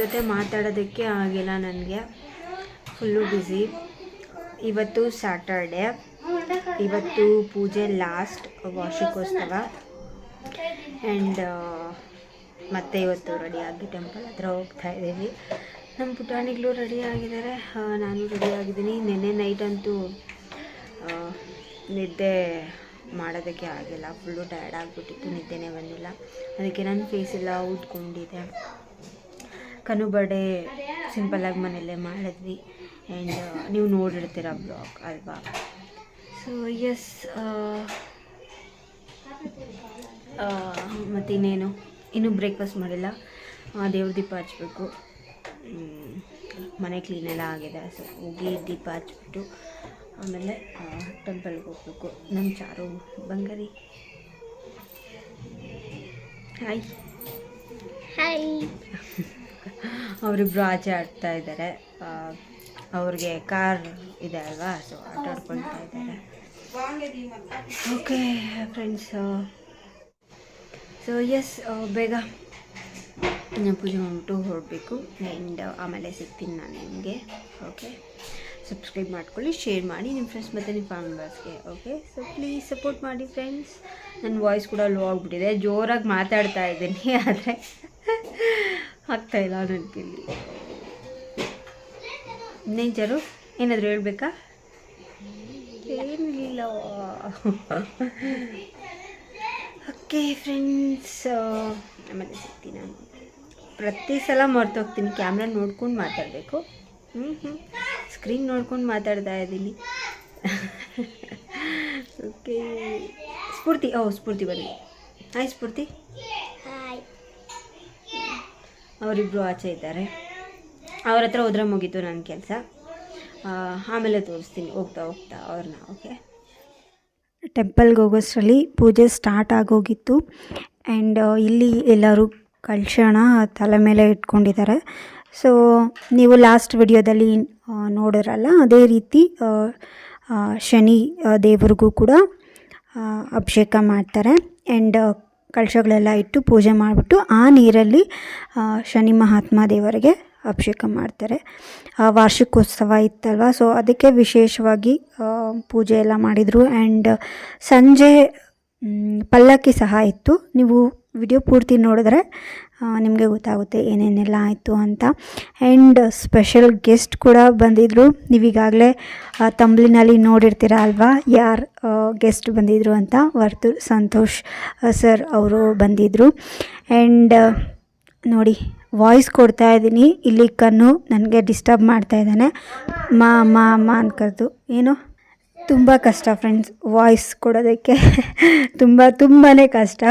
ಜೊತೆ ಮಾತಾಡೋದಕ್ಕೆ ಆಗಿಲ್ಲ ನನಗೆ. ಫುಲ್ಲು ಬ್ಯುಸಿ ಇವತ್ತು ಸ್ಯಾಟರ್ಡೆ ಇವತ್ತು ಪೂಜೆ ಲಾಸ್ಟ್ ವಾರ್ಷಿಕೋತ್ಸವ. ಆ್ಯಂಡ್ ಮತ್ತೆ ಇವತ್ತು ರೆಡಿಯಾಗಿ ಟೆಂಪಲ್ ಹತ್ರ ಹೋಗ್ತಾ ಇದ್ದೀವಿ. ನಮ್ಮ ಪುಟಾಣಿಗಳು ರೆಡಿ ಆಗಿದ್ದಾರೆ. ನಾನು ರೆಡಿ ಆಗಿದ್ದೀನಿ. ನಿನ್ನೆ ನೈಟ್ ಅಂತೂ ನಿದ್ದೆ ಮಾಡೋದಕ್ಕೆ ಆಗಿಲ್ಲ. ಫುಲ್ಲು ಟಯರ್ಡ್ ಆಗಿಬಿಟ್ಟಿತ್ತು. ನಿದ್ದೆನೇ ಬಂದಿಲ್ಲ. ಅದಕ್ಕೆ ನನ್ನ ಫೇಸ್ ಎಲ್ಲ ಊದ್ಕೊಂಡಿದೆ ಕನು ಬರ್ಡೇ ಸಿಂಪಲ್ಲಾಗಿ ಮನೆಯಲ್ಲೇ ಮಾಡಿದ್ವಿ. ಆ್ಯಂಡ್ ನೀವು ನೋಡಿರ್ತೀರ ಬ್ಲಾಗ್ ಅಲ್ವಾ? ಸೊ ಎಸ್ ಮತ್ತಿನ್ನೇನು ಇನ್ನೂ ಬ್ರೇಕ್ಫಾಸ್ಟ್ ಮಾಡಿಲ್ಲ. ದೇವ್ರ ದೀಪ ಹಚ್ಬೇಕು. ಮನೆ ಕ್ಲೀನೆಲ್ಲ ಆಗಿದೆ. ಸೊ ಹೋಗಿ ದೀಪ ಹಚ್ಬಿಟ್ಟು ಆಮೇಲೆ ಟೆಂಪಲ್ಗೆ ಹೋಗ್ಬೇಕು. ನಮ್ಮ ಚಾರು ಬಂಗಾರಿ. ಹಾಯ್ ಹಾಯ್ ಅವರಿಬ್ರು ಆಚೆ ಆಡ್ತಾ ಇದ್ದಾರೆ. ಅವ್ರಿಗೆ ಕಾರ್ ಇದೆ ಅಲ್ವಾ? ಸೊ ಆಟ ಆಡ್ಕೊಳ್ತಾ ಇದ್ದಾರೆ ಓಕೆ ಫ್ರೆಂಡ್ಸ್ ಸೊ ಎಸ್ ಬೇಗ ಪೂಜೆ ಮಾಡಿಬಿಟ್ಟು ಹೊರಡಬೇಕು ಆ್ಯಂಡ್ ಆಮೇಲೆ ಸಿಗ್ತೀನಿ ನಾನು ನಿಮಗೆ. ಓಕೆ ಸಬ್ಸ್ಕ್ರೈಬ್ ಮಾಡ್ಕೊಳ್ಳಿ ಶೇರ್ ಮಾಡಿ ನಿಮ್ಮ ಫ್ರೆಂಡ್ಸ್ ಮತ್ತು ನಿಮ್ಮ ಫ್ಯಾಮಿಲಿ ಮೆಂಬರ್ಸ್ಗೆ ಓಕೆ ಸೊ ಪ್ಲೀಸ್ ಸಪೋರ್ಟ್ ಮಾಡಿ ಫ್ರೆಂಡ್ಸ್ ನನ್ನ ವಾಯ್ಸ್ ಕೂಡ ಲೋ ಆಗಿಬಿಟ್ಟಿದೆ. ಜೋರಾಗಿ ಮಾತಾಡ್ತಾ ಇದ್ದೀನಿ, ಆದರೆ. ಆಗ್ತಾಯಿಲ್ಲ ಇಲ್ಲ ಕೈಲಿ ನೇಚರು ಏನಾದರೂ ಹೇಳಬೇಕಾ? ಏನಿಲ್ಲ. ಓಕೆ ಫ್ರೆಂಡ್ಸ್ ಆಮೇಲೆ ಸಿಗ್ತೀನಿ ನಾನು. ಪ್ರತಿ ಸಲ ಮರ್ತೋಗ್ತೀನಿ ಕ್ಯಾಮ್ರಾ ನೋಡ್ಕೊಂಡು ಮಾತಾಡಬೇಕು. ಹ್ಞೂ ಹ್ಞೂ ಸ್ಕ್ರೀನ್ ನೋಡ್ಕೊಂಡು ಮಾತಾಡ್ತಾ ಇದ್ದೀನಿ. ಓಕೆ. ಸ್ಫೂರ್ತಿ ಓ ಸ್ಫೂರ್ತಿ ಬನ್ನಿ ಹಾಯ್ ಸ್ಫೂರ್ತಿ. ಅವರಿಬ್ಬರು ಆಚೆ ಇದ್ದಾರೆ. ಅವ್ರ ಹತ್ರ ಹೋದ್ರೆ ಮುಗೀತು ನನ್ನ ಕೆಲಸ. ಆಮೇಲೆ ತೋರಿಸ್ತೀನಿ. ಹೋಗ್ತಾ ಹೋಗ್ತಾ ಅವ್ರನ್ನ ಓಕೆ ಟೆಂಪಲ್ಗೆ ಹೋಗೋಷ್ಟರಲ್ಲಿ ಪೂಜೆ ಸ್ಟಾರ್ಟ್ ಆಗೋಗಿತ್ತು. ಆ್ಯಂಡ್ ಇಲ್ಲಿ ಎಲ್ಲರೂ ಕಲ್ಶಣ ತಲೆ ಮೇಲೆ ಇಟ್ಕೊಂಡಿದ್ದಾರೆ. ಸೊ ನೀವು ಲಾಸ್ಟ್ ವಿಡಿಯೋದಲ್ಲಿ ನೋಡಿರಲ್ಲ, ಅದೇ ರೀತಿ ಶನಿ ದೇವ್ರಿಗೂ ಕೂಡ ಅಭಿಷೇಕ ಮಾಡ್ತಾರೆ. ಆ್ಯಂಡ್ ಕಳಶಗಳೆಲ್ಲ ಇಟ್ಟು ಪೂಜೆ ಮಾಡಿಬಿಟ್ಟು ಆ ನೀರಲ್ಲಿ ಶನಿ ಮಹಾತ್ಮ ದೇವರಿಗೆ ಅಭಿಷೇಕ ಮಾಡ್ತಾರೆ. ವಾರ್ಷಿಕೋತ್ಸವ ಇತ್ತಲ್ವ? ಸೊ ಅದಕ್ಕೆ ವಿಶೇಷವಾಗಿ ಪೂಜೆ ಎಲ್ಲ ಮಾಡಿದರು. ಆ್ಯಂಡ್ ಸಂಜೆ ಪಲ್ಲಕ್ಕಿ ಸಹ ಇತ್ತು. ನೀವು ವಿಡಿಯೋ ಪೂರ್ತಿ ನೋಡಿದ್ರೆ ನಿಮಗೆ ಗೊತ್ತಾಗುತ್ತೆ ಏನೇನೆಲ್ಲ ಆಯಿತು ಅಂತ. ಆ್ಯಂಡ್ ಸ್ಪೆಷಲ್ ಗೆಸ್ಟ್ ಕೂಡ ಬಂದಿದ್ದರು ನೀವೀಗಾಗಲೇ ತಂಬ್ಲಿನಲ್ಲಿ ನೋಡಿರ್ತೀರ ಅಲ್ವಾ? ಯಾರು ಗೆಸ್ಟ್ ಬಂದಿದ್ದರು ಅಂತ? ವರ್ತು ಸಂತೋಷ್ ಸರ್ ಅವರು ಬಂದಿದ್ದರು ಆ್ಯಂಡ್ ನೋಡಿ ವಾಯ್ಸ್ ಕೊಡ್ತಾ ಇದ್ದೀನಿ. ಇಲ್ಲಿ ಕಣ್ಣು ನನಗೆ ಡಿಸ್ಟರ್ಬ್ ಮಾಡ್ತಾ ಇದ್ದಾನೆ. ಮಾ ಮಾ ಮಾ ಅನ್ಕರ್ದು. ಏನು? ತುಂಬ ಕಷ್ಟ ಫ್ರೆಂಡ್ಸ್ ವಾಯ್ಸ್ ಕೊಡೋದಕ್ಕೆ ತುಂಬ ತುಂಬಾ ಕಷ್ಟ.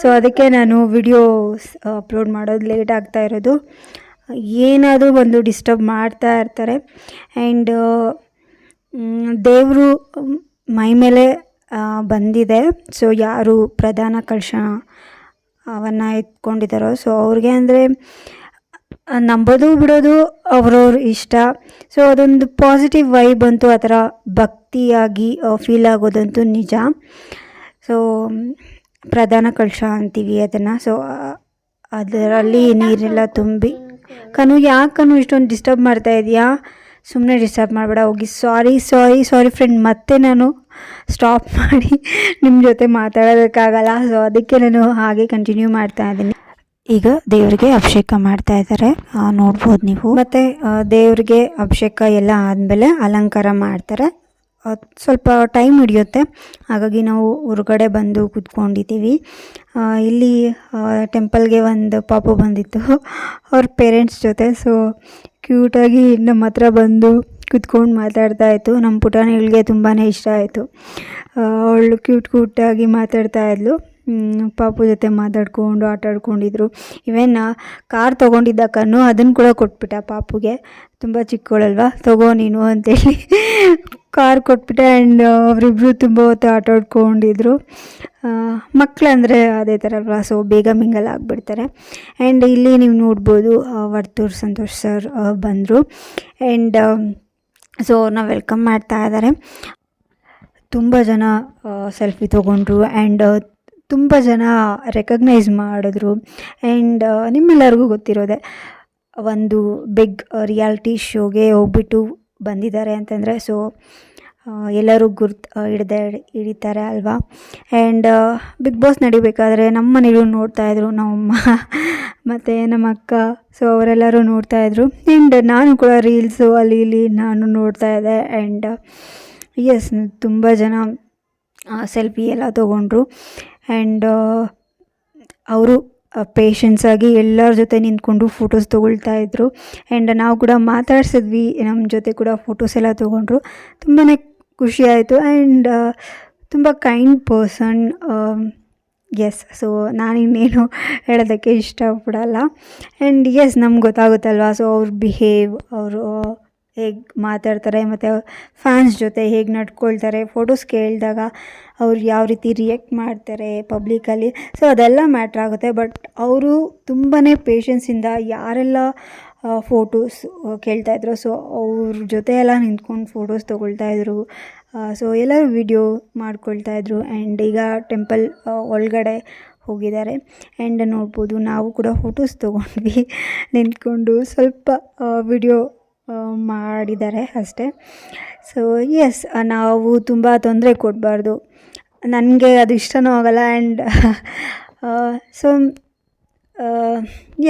ಸೊ ಅದಕ್ಕೆ ನಾನು ವಿಡಿಯೋಸ್ ಅಪ್ಲೋಡ್ ಮಾಡೋದು ಲೇಟ್ ಆಗ್ತಾ ಇರೋದು. ಏನಾದರೂ ಒಂದು ಡಿಸ್ಟರ್ಬ್ ಮಾಡ್ತಾ ಇರ್ತಾರೆ. ಆ್ಯಂಡ್ ದೇವರು ಮೈ ಮೇಲೆ ಬಂದಿದೆ. ಸೊ ಯಾರು ಪ್ರಧಾನ ಕಳಶ ಅವನ್ನು ಎತ್ಕೊಂಡಿದ್ದಾರೋ. ಸೊ ಅವ್ರಿಗೆ ಅಂದರೆ ನಂಬೋದು ಬಿಡೋದು ಅವ್ರವ್ರ ಇಷ್ಟ. ಸೊ ಅದೊಂದು ಪಾಸಿಟಿವ್ ವೈಬ್ ಅಂತೂ ಆ ಥರ ಭಕ್ತಿಯಾಗಿ ಫೀಲ್ ಆಗೋದಂತೂ ನಿಜ. ಸೊ ಪ್ರಧಾನ ಕಳಶ ಅಂತೀವಿ ಅದನ್ನು. ಸೊ ಅದರಲ್ಲಿ ನೀರೆಲ್ಲ ತುಂಬಿ. ಕನು, ಯಾಕೆ ಕನು ಇಷ್ಟೊಂದು ಡಿಸ್ಟರ್ಬ್ ಮಾಡ್ತಾ ಇದೆಯಾ? ಸುಮ್ಮನೆ ಡಿಸ್ಟರ್ಬ್ ಮಾಡಬೇಡ. ಹೋಗಿ ಸಾರಿ ಸಾರಿ ಸಾರಿ ಫ್ರೆಂಡ್ ಮತ್ತೆ ನಾನು ಸ್ಟಾಪ್ ಮಾಡಿ ನಿಮ್ಮ ಜೊತೆ ಮಾತಾಡೋದಕ್ಕಾಗಲ್ಲ. ಸೊ ಅದಕ್ಕೆ ನಾನು ಹಾಗೆ ಕಂಟಿನ್ಯೂ ಮಾಡ್ತಾ ಇದ್ದೀನಿ. ಈಗ ದೇವರಿಗೆ ಅಭಿಷೇಕ ಮಾಡ್ತಾ ಇದ್ದಾರೆ. ನೋಡ್ಬೋದು ನೀವು. ಮತ್ತೆ ದೇವರಿಗೆ ಅಭಿಷೇಕ ಎಲ್ಲ ಆದಮೇಲೆ ಅಲಂಕಾರ ಮಾಡ್ತಾರೆ. ಸ್ವಲ್ಪ ಟೈಮ್ ಹಿಡಿಯುತ್ತೆ. ಹಾಗಾಗಿ ನಾವು ಹೊರಗಡೆ ಬಂದು ಕೂತ್ಕೊಂಡಿದ್ದೀವಿ. ಇಲ್ಲಿ ಟೆಂಪಲ್ಗೆ ಒಂದು ಪಾಪು ಬಂದಿತ್ತು. ಅವ್ರ ಪೇರೆಂಟ್ಸ್ ಜೊತೆ. ಸೊ ಕ್ಯೂಟಾಗಿ ನಮ್ಮ ಹತ್ರ ಬಂದು ಕುತ್ಕೊಂಡು ಮಾತಾಡ್ತಾ ಇತ್ತು. ನಮ್ಮ ಪುಟಾಣಿಗಳಿಗೆ ತುಂಬಾ ಇಷ್ಟ ಆಯಿತು. ಅವಳು ಕ್ಯೂಟ್ ಕ್ಯೂಟಾಗಿ ಮಾತಾಡ್ತಾ ಇದ್ಲು. ಪಾಪು ಜೊತೆ ಮಾತಾಡ್ಕೊಂಡು ಆಟ ಆಡ್ಕೊಂಡಿದ್ರು ಇವೆನ್ ಕಾರ್ ತೊಗೊಂಡಿದ್ದ ಕಣ್ಣು ಅದನ್ನು ಕೂಡ ಕೊಟ್ಬಿಟ್ಟ ಪಾಪುಗೆ. ತುಂಬ ಚಿಕ್ಕವಳಲ್ವಾ? ತಗೋ ನೀನು ಅಂತೇಳಿ ಕಾರ್ ಕೊಟ್ಬಿಟ್ಟೆ ಆ್ಯಂಡ್ ಅವರಿಬ್ಬರು ತುಂಬ ಹೊತ್ತು ಆಟ ಆಡ್ಕೊಂಡಿದ್ರು ಮಕ್ಕಳಂದರೆ ಅದೇ ಥರ ಅಲ್ವಾ? ಸೊ ಬೇಗ ಮಿಂಗಲ್ ಆಗಿಬಿಡ್ತಾರೆ. ಆ್ಯಂಡ್ ಇಲ್ಲಿ ನೀವು ನೋಡ್ಬೋದು ವರ್ತೂರ್ ಸಂತೋಷ್ ಸರ್ ಬಂದರು. ಆ್ಯಂಡ್ ಸೊ ಅವ್ರನ್ನ ವೆಲ್ಕಮ್ ಮಾಡ್ತಾ ಇದ್ದಾರೆ ತುಂಬ ಜನ ಸೆಲ್ಫಿ ತೊಗೊಂಡ್ರು. ಆ್ಯಂಡ್ ತುಂಬ ಜನ ರೆಕಗ್ನೈಸ್ ಮಾಡಿದ್ರು. ಆ್ಯಂಡ್ ನಿಮ್ಮೆಲ್ಲರಿಗೂ ಗೊತ್ತಿರೋದೆ, ಒಂದು ಬಿಗ್ ರಿಯಾಲಿಟಿ ಶೋಗೆ ಹೋಗ್ಬಿಟ್ಟು ಬಂದಿದ್ದಾರೆ ಅಂತಂದರೆ ಸೊ ಎಲ್ಲರೂ ಗುರ್ತು ಹಿಡ್ದೆ ಹಿಡಿತಾರೆ ಅಲ್ವಾ? ಆ್ಯಂಡ್ ಬಿಗ್ ಬಾಸ್ ನಡಿಬೇಕಾದ್ರೆ ನಮ್ಮ ಮನೇಲೂ ನೋಡ್ತಾಯಿದ್ರು ನಮ್ಮಮ್ಮ ಮತ್ತು ನಮ್ಮ ಅಕ್ಕ ಸೊ ಅವರೆಲ್ಲರೂ ನೋಡ್ತಾಯಿದ್ರು ಆ್ಯಂಡ್ ನಾನು ಕೂಡ ರೀಲ್ಸು ಅಲ್ಲಿ ಇಲ್ಲಿ ನಾನು ನೋಡ್ತಾ ಇದ್ದೆ. ಆ್ಯಂಡ್ ಎಸ್ ತುಂಬ ಜನ ಸೆಲ್ಫಿ ಎಲ್ಲ ತೊಗೊಂಡ್ರು. ಆ್ಯಂಡ್ ಅವರು ಪೇಷನ್ಸ್ ಆಗಿ ಎಲ್ಲರ ಜೊತೆ ನಿಂತ್ಕೊಂಡು ಫೋಟೋಸ್ ತೊಗೊಳ್ತಾ ಇದ್ದರು ಆ್ಯಂಡ್ ನಾವು ಕೂಡ ಮಾತಾಡ್ಸಿದ್ವಿ ನಮ್ಮ ಜೊತೆ ಕೂಡ ಫೋಟೋಸ್ ಎಲ್ಲ ತೊಗೊಂಡ್ರು. ತುಂಬಾ ಖುಷಿ ಆಯಿತು. ಆ್ಯಂಡ್ ತುಂಬ ಕೈಂಡ್ ಪರ್ಸನ್ ಎಸ್ ಸೊ ನಾನಿನ್ನೇನು ಹೇಳೋದಕ್ಕೆ ಇಷ್ಟಪಡಲ್ಲ. ಆ್ಯಂಡ್ ಎಸ್ ನಮ್ಗೆ ಗೊತ್ತಾಗುತ್ತಲ್ವ? ಸೊ ಅವ್ರ ಬಿಹೇವ್ ಅವರು ಹೇಗೆ ಮಾತಾಡ್ತಾರೆ ಮತ್ತು ಫ್ಯಾನ್ಸ್ ಜೊತೆ ಹೇಗೆ ನಡ್ಕೊಳ್ತಾರೆ ಫೋಟೋಸ್ ಕೇಳಿದಾಗ ಅವ್ರು ಯಾವ ರೀತಿ ರಿಯಾಕ್ಟ್ ಮಾಡ್ತಾರೆ ಪಬ್ಲಿಕಲ್ಲಿ ಸೊ ಅದೆಲ್ಲ ಮ್ಯಾಟ್ರ್ ಆಗುತ್ತೆ. ಬಟ್ ಅವರು ತುಂಬಾ ಪೇಷನ್ಸಿಂದ ಯಾರೆಲ್ಲ ಫೋಟೋಸ್ ಕೇಳ್ತಾಯಿದ್ರು ಸೊ ಅವ್ರ ಜೊತೆ ಎಲ್ಲ ನಿಂತ್ಕೊಂಡು ಫೋಟೋಸ್ ತೊಗೊಳ್ತಾಯಿದ್ರು ಸೊ ಎಲ್ಲರೂ ವಿಡಿಯೋ ಮಾಡ್ಕೊಳ್ತಾಯಿದ್ರು ಆ್ಯಂಡ್ ಈಗ ಟೆಂಪಲ್ ಒಳಗಡೆ ಹೋಗಿದ್ದಾರೆ. ಆ್ಯಂಡ್ ನೋಡ್ಬೋದು, ನಾವು ಕೂಡ ಫೋಟೋಸ್ ತೊಗೊಂಡ್ವಿ. ನಿಂತ್ಕೊಂಡು ಸ್ವಲ್ಪ ವಿಡಿಯೋ ಮಾಡಿದ್ದಾರೆ ಅಷ್ಟೇ. ಸೊ ಎಸ್ ನಾವು ತುಂಬ ತೊಂದರೆ ಕೊಡಬಾರ್ದು. ನನಗೆ ಅದು ಇಷ್ಟನೂ ಆಗಲ್ಲ ಆ್ಯಂಡ್ ಸೊ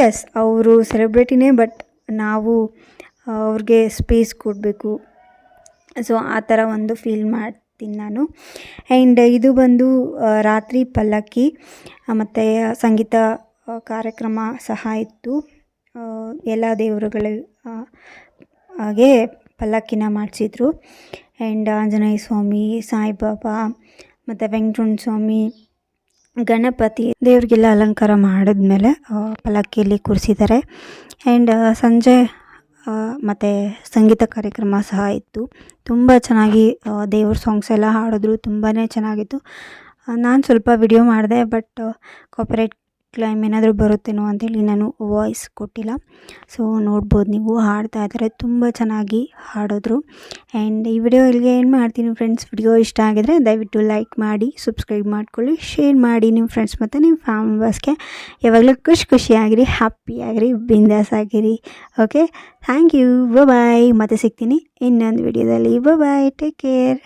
ಎಸ್ ಅವರು ಸೆಲೆಬ್ರಿಟಿನೇ ಬಟ್ ನಾವು ಅವ್ರಿಗೆ ಸ್ಪೇಸ್ ಕೊಡಬೇಕು. ಸೊ ಆ ಥರ ಒಂದು ಫೀಲ್ ಮಾಡ್ತೀನಿ ನಾನು. ಆ್ಯಂಡ್ ಇದು ಬಂದು ರಾತ್ರಿ ಪಲ್ಲಕ್ಕಿ ಮತ್ತು ಸಂಗೀತ ಕಾರ್ಯಕ್ರಮ ಸಹ ಇತ್ತು. ಎಲ್ಲ ದೇವರುಗಳ ಹಾಗೆ ಪಲ್ಲಕ್ಕಿನ ಮಾಡಿಸಿದ್ರು. ಆ್ಯಂಡ್ ಆಂಜನೇಯ ಸ್ವಾಮಿ, ಸಾಯಿಬಾಬಾ, ಮತ್ತು ವೆಂಕಟರಮಣ ಸ್ವಾಮಿ, ಗಣಪತಿ ದೇವ್ರಿಗೆಲ್ಲ ಅಲಂಕಾರ ಮಾಡಿದ್ಮೇಲೆ ಪಲ್ಲಕ್ಕಿಯಲ್ಲಿ ಕೂರಿಸಿದ್ದಾರೆ. ಆ್ಯಂಡ್ ಸಂಜೆ ಮತ್ತು ಸಂಗೀತ ಕಾರ್ಯಕ್ರಮ ಸಹ ಇತ್ತು. ತುಂಬ ಚೆನ್ನಾಗಿ ದೇವ್ರ ಸಾಂಗ್ಸ್ ಎಲ್ಲ ಹಾಡಿದ್ರು. ತುಂಬಾ ಚೆನ್ನಾಗಿತ್ತು. ನಾನು ಸ್ವಲ್ಪ ವಿಡಿಯೋ ಮಾಡಿದೆ ಬಟ್ ಕಾಪರೇಟ್ ಕ್ಲೈಮ್ ಏನಾದರೂ ಬರುತ್ತೇನೋ ಅಂತೇಳಿ ನಾನು ವಾಯ್ಸ್ ಕೊಟ್ಟಿಲ್ಲ. ಸೊ ನೋಡ್ಬೋದು ನೀವು ಹಾಡ್ತಾ ಇದ್ದಾರೆ ತುಂಬ ಚೆನ್ನಾಗಿ ಹಾಡಿದ್ರು. ಆ್ಯಂಡ್ ಈ ವಿಡಿಯೋ ಇಲ್ಲಿಗೆ ಏನು ಮಾಡ್ತೀನಿ ಫ್ರೆಂಡ್ಸ್ ವಿಡಿಯೋ ಇಷ್ಟ ಆಗಿದ್ರೆ ದಯವಿಟ್ಟು ಲೈಕ್ ಮಾಡಿ ಸಬ್ಸ್ಕ್ರೈಬ್ ಮಾಡ್ಕೊಳ್ಳಿ ಶೇರ್ ಮಾಡಿ ನಿಮ್ಮ ಫ್ರೆಂಡ್ಸ್ ಮತ್ತು ನಿಮ್ಮ ಫ್ಯಾಮ್ ಮೆಂಬರ್ಸ್ಗೆ ಯಾವಾಗಲೂ ಖುಷಿ ಖುಷಿಯಾಗಿರಿ ಹ್ಯಾಪಿಯಾಗಿರಿ ಬಿಂದಾಸ್ ಆಗಿರಿ. ಓಕೆ ಥ್ಯಾಂಕ್ ಯು ಬಾಯ್ ಮತ್ತೆ ಸಿಗ್ತೀನಿ ಇನ್ನೊಂದು ವಿಡಿಯೋದಲ್ಲಿ ಬಾಯ್ ಟೇಕ್ ಕೇರ್